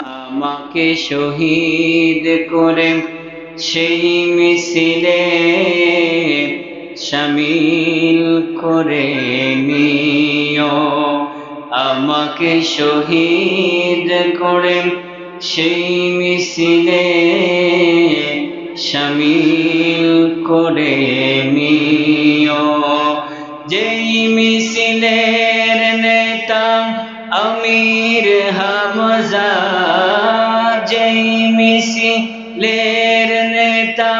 আমাকে শহীদ করে সেই মিছিলে শামিল করে নিও। আমাকে শহীদ করে সেই মিছিলে শামিল করে নিও। যেই মিছিলের আমির হামজা, যেই মিছিলের নেতা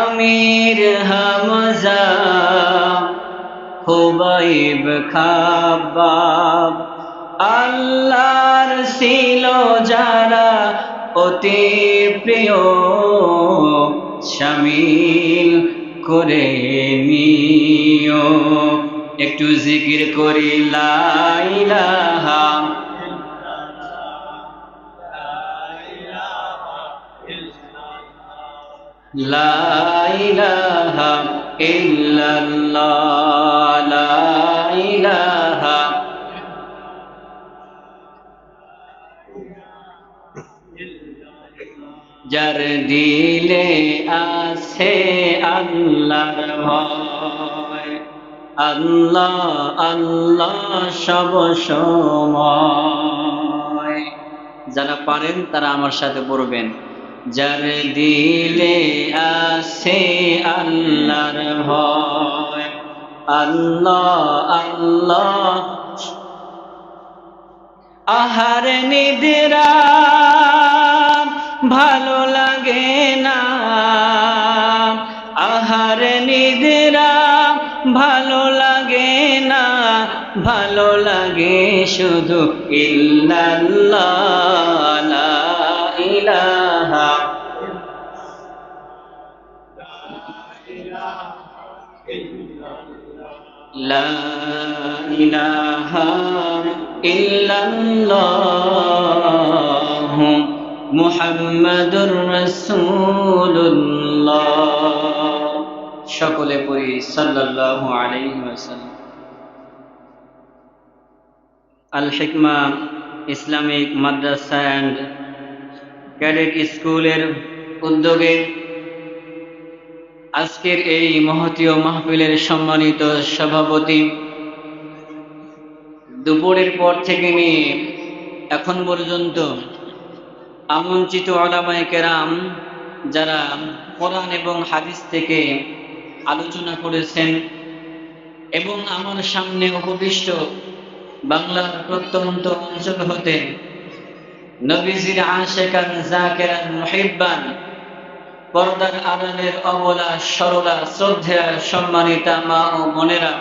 আমির হামজা হুবাইব খাবাব। আল্লাহর ছিল যারা অতি প্রিয়, শামিল করে নিও। একটু জিকির করি লাইলাহা লাইলাহা যার দিলে আছে আল্লাহর ভয়। আল্লাহ আল্লাহ সব সময়। যারা পারেন, তারা আমার সাথে পড়বেন। যার দিলে আছে আল্লাহর ভয়। আল্লাহ আল্লাহ। আহার নিদ্রা ভালো লাগে না। ভালো লাগে না ভালো লাগে শুধু ইল্লাল্লাহ ইলাহা। লা সকলে পড়ি সাল্লাল্লাহু আলাইহি ওয়াসাল্লাম। আল হিকমা ইসলামিক মাদ্রাসা অ্যান্ড ক্যাডেট স্কুলের উদ্যোগে আজকের এই মহতীয় মাহফিলের সম্মানিত সভাপতি দুপুরের পর থেকে নিয়ে এখন পর্যন্ত আমন্ত্রিত আলামায় কেরাম যারা কোরআন এবং হাদিস থেকে আলোচনা করেছেন এবং আমার সামনে উপবিষ্ট বাংলার প্রত্যন্ত অঞ্চল হতে নবীজির আশেকান, জাকেরান, মুহিব্বান পর্দার আড়ালের অবলা, সরলা শ্রদ্ধা সম্মানিতা মা ও বোনেরা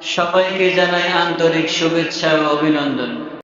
সবাইকে জানাই আন্তরিক শুভেচ্ছা ও অভিনন্দন।